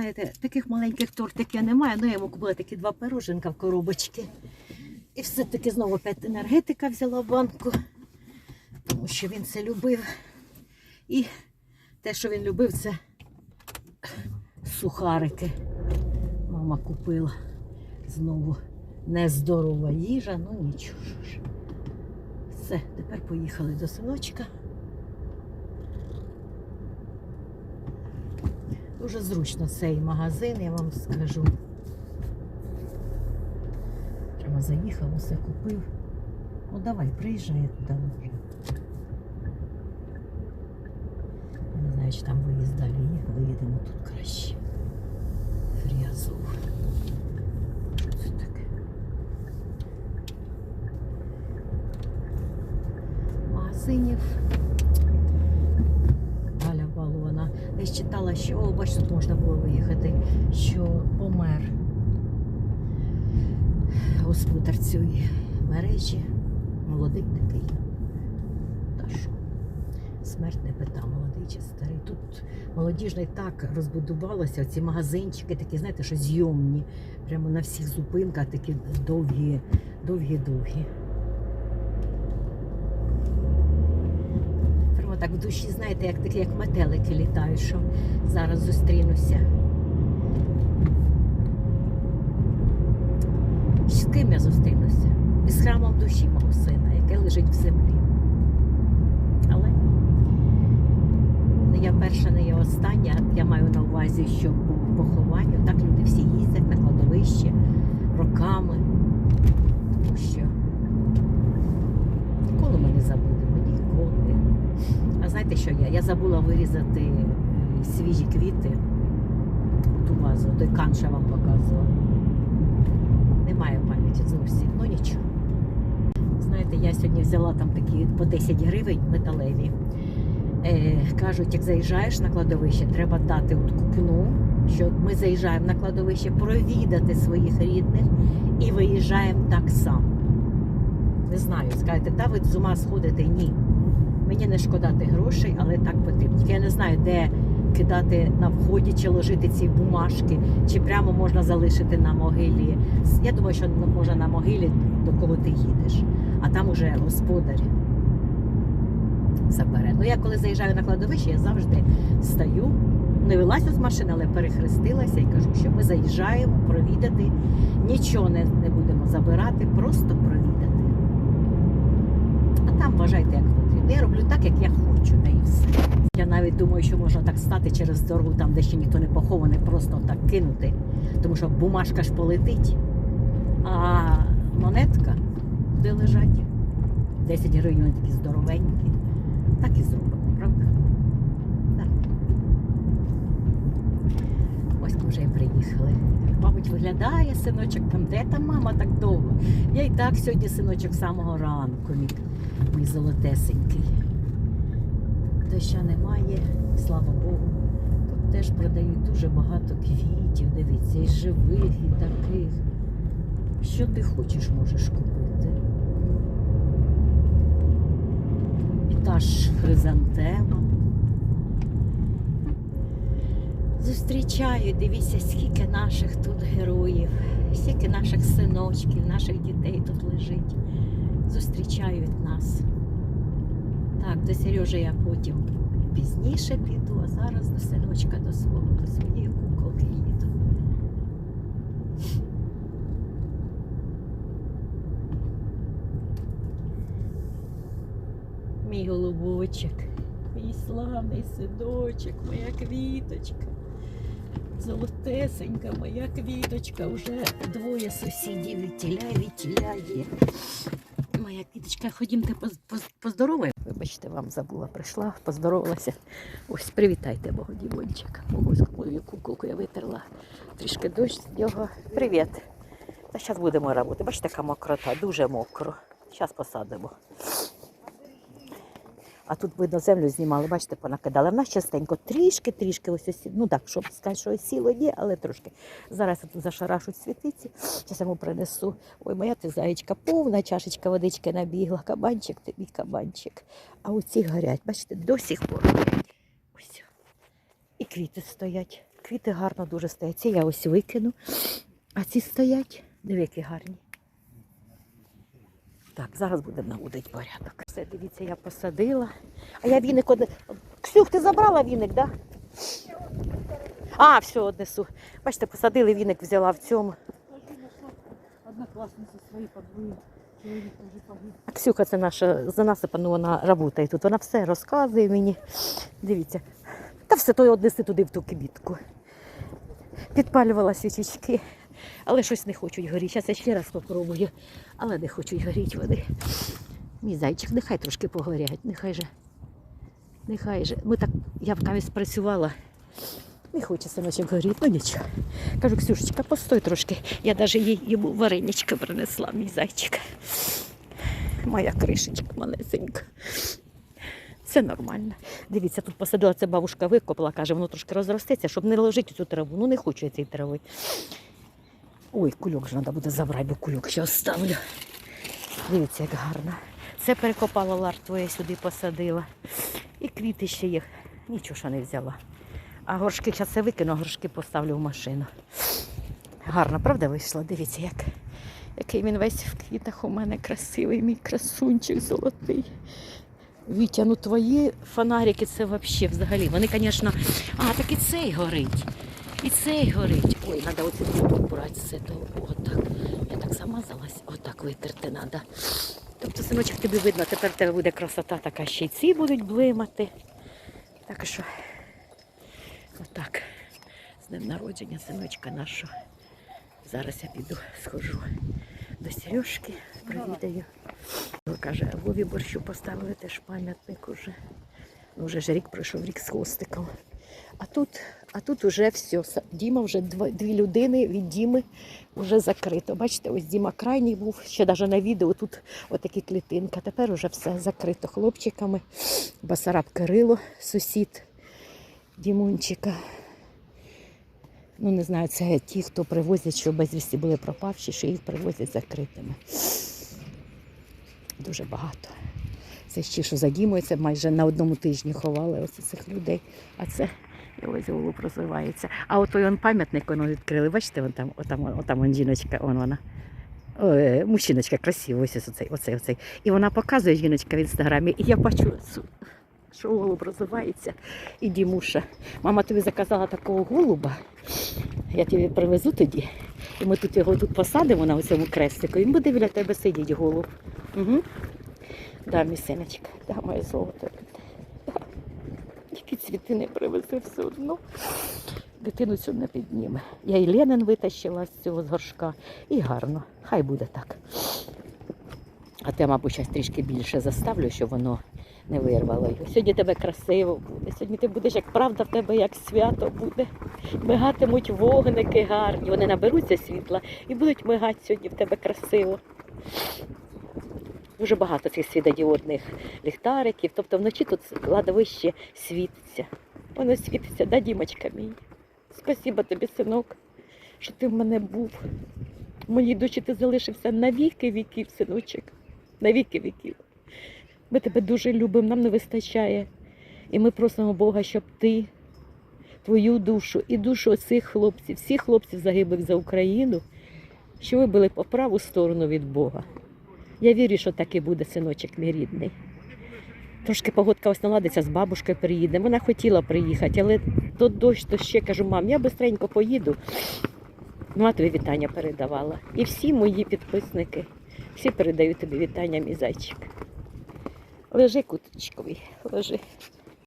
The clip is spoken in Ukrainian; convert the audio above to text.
знаєте, таких маленьких тортиків немає. Ну, я йому купила такі два пироженка в коробочки. І все-таки знову опять енергетика взяла банку, тому що він це любив. І те, що він любив, це сухарики. Мама купила знову нездорова їжа, ну нічого ж. Все, тепер поїхали до синочка. Дуже зручно цей магазин, я вам скажу. Прямо заїхав, усе купив. Ну давай, приїжджай туди. Я не знаю, чи там виїзд далі є, виїдемо тут краще. Фріазов. Це таке? Магазинів. Десь читала, що о, бач, тут можна було виїхати, що помер господар цієї мережі. Молодий такий. Та що? Смерть не пита, молодий чи старий. Тут молодіжний так розбудувалося, ці магазинчики, такі, знаєте, що зйомні. Прямо на всіх зупинках такі довгі, довгі-довгі. Прямо так в душі, знаєте, як такі, як метелики літають, що зараз зустрінуся. З ким я зустрінуся? Із храмом душі мого сина, яке лежить в землі. Але не я перша, не я остання. Я маю на увазі, що по похованню так люди всі їздять на кладовище роками. Тому що ніколи ми не забудемо, ніколи. А знаєте, що я? Я забула вирізати е, свіжі квіти ту вазу, той кан, що вам показувала. Немає пам'яті зовсім, ну нічого. Знаєте, я сьогодні взяла там такі по 10 гривень металеві. Е, кажуть, як заїжджаєш на кладовище, треба дати от купну, що ми заїжджаємо на кладовище, провідати своїх рідних і виїжджаємо так само. Не знаю, скажете, та ви з ума сходите? Ні. Мені не шкода тих грошей, але так потрібно. Я не знаю, де кидати на вході чи ложити ці бумажки, чи прямо можна залишити на могилі. Я думаю, що можна на могилі, до кого ти їдеш, а там уже господар забере. Ну я коли заїжджаю на кладовище, я завжди стаю, не вилазю з машини, але перехрестилася і кажу, що ми заїжджаємо провідати, нічого не, не будемо забирати, просто провідати. А там вважайте, як Я роблю так, як я хочу, та і все. Я навіть думаю, що можна так стати через дорогу, там, де ще ніхто не похований, просто так кинути. Тому що бумажка ж полетить, а монетка де лежать. 10 гривень такі здоровенькі. Так і зробимо, правда? Так. Ось ми вже і приїхали. Мабуть, виглядає синочок там, де там мама так довго. Я і так сьогодні синочок з самого ранку, мій, золотесенький. Доща немає, слава Богу. Тут теж продають дуже багато квітів, дивіться, і живих, і таких. Що ти хочеш, можеш купити. І та ж хризантема. Зустрічаю, дивіться, скільки наших тут героїв, скільки наших синочків, наших дітей тут лежить. Зустрічають нас. Так, до Сережі я потім пізніше піду, а зараз до синочка до свого, до своєї куколки їду. Мій голубочок, мій славний синочок, моя квіточка. Золотесенька моя квіточка, вже двоє сусідів відтіляє, відтіляє. Моя квіточка, ходімте поз- поз- поздороваємо. Вибачте, вам забула, прийшла, поздоровалася. Ось привітайте мого дівончика. Ось куколку я витерла. Трішки дощ з нього. Привіт. Та зараз будемо робити. Бачите, яка мокрота, дуже мокро. Зараз посадимо. А тут видно землю знімали, бачите, понакидали. В нас частенько трішки-трішки ось осі... Ну так, щоб сказати, що сіло є, але трошки. Зараз я тут зашарашуть світиці. Зараз йому принесу. Ой, моя ти заєчка, повна чашечка водички набігла. Кабанчик тобі кабанчик. А оці горять, бачите, до сих пор. Ось. І квіти стоять. квіти гарно дуже стоять. Ці я ось викину. А ці стоять. Диви, які гарні. Так, зараз будемо наводити порядок. Все, дивіться, я посадила. А я віник один. Ксюх, ти забрала віник, так? Да? А, все, однесу. Бачите, посадили віник, взяла в цьому. Одноклассница свои подвои. Человек. А Ксюха це наша за нас, ну, вона працює тут. Вона все розказує мені. Дивіться. Та все то й однеси туди в ту кибітку. Підпалювала свічечки, але щось не хочуть горіти. Зараз я ще раз спробую, але не хочуть горіти вони. Мій зайчик, нехай трошки погорять, нехай же. Нехай же. Ми так, я б навіть працювала. Не хоче синочок горіти, ну нічого. Кажу, Ксюшечка, постой трошки. Я навіть їй йому вареничка принесла, мій зайчик. Моя кришечка малесенька. Це нормально. Дивіться, тут посадила це бабушка викопала, каже, воно трошки розростеться, щоб не ложити цю траву. Ну не хочу я цієї трави. Ой, кульок ж треба буде забрати, бо кульок ще оставлю. Дивіться, як гарно. Це перекопала лартву, я сюди посадила. І квіти ще є. Нічого що не взяла. А горшки зараз я викину, горшки поставлю в машину. Гарно, правда, вийшло? Дивіться, як. Який він весь в квітах у мене красивий, мій красунчик золотий. Вітя, ну твої фонарики це взагалі взагалі. Вони, звісно, а, так і цей горить. І цей горить. Ой, треба оце тут брати все то. Отак. Я так замазалась, отак витерти треба. Тобто, синочок, тобі видно, тепер тебе буде красота така, ще й ці будуть блимати. Так що, отак. З днем народження синочка нашого. Зараз я піду, схожу до Сережки, провідаю. Каже, Вові борщу поставили теж пам'ятник уже. Ну, вже ж рік пройшов, рік з хвостиком. А тут, а тут уже все. Діма вже дві людини від Діми вже закрито. Бачите, ось Діма крайній був, ще навіть на відео тут отакі клітинка. Тепер уже все закрито хлопчиками. Басараб Кирило, сусід Дімончика. Ну, не знаю, це ті, хто привозять, що безвісті були пропавші, що їх привозять закритими. Дуже багато. Це ще що задімується, майже на одному тижні ховали ось цих людей. А це і ось голуб розвивається. А от той он пам'ятник воно відкрили. Бачите, вон там, отам, отам вон жіночка, он вона. Ой, мужчиночка красива, ось оцей, оцей, оцей. І вона показує жіночка в інстаграмі, і я бачу, що голуб розвивається. І Дімуша. Мама тобі заказала такого голуба. Я тобі привезу тоді. І ми тут його тут посадимо на цьому крестику. Він буде біля тебе сидіти, голуб. Угу. Да, мій синочка, да, моє золото. Да. Які цвіти не привези все одно. Дитину цю не підніме. Я і Ленин витащила з цього з горшка. І гарно. Хай буде так. А те, мабуть, зараз трішки більше заставлю, щоб воно не вирвало його. Сьогодні тебе красиво буде. Сьогодні ти будеш, як правда, в тебе як свято буде. Мигатимуть вогники гарні. Вони наберуться світла і будуть мигати сьогодні в тебе красиво. Дуже багато цих світодіодних ліхтариків. Тобто вночі тут кладовище світиться. Воно світиться, да, Дімочка мій? Спасіба тобі, синок, що ти в мене був. Моїй душі ти залишився на віки віків, синочок. На віки віків. Ми тебе дуже любимо, нам не вистачає. І ми просимо Бога, щоб ти, твою душу і душу цих хлопців, всіх хлопців загиблих за Україну, що ви були по праву сторону від Бога. Я вірю, що так і буде, синочок мій рідний. Трошки погодка ось наладиться, з бабушкою приїде. Вона хотіла приїхати, але то дощ, то ще кажу, мам, я швидко поїду. Ну, тобі вітання передавала. І всі мої підписники, всі передають тобі вітання, мій зайчик. Лежи, куточковий, лежи.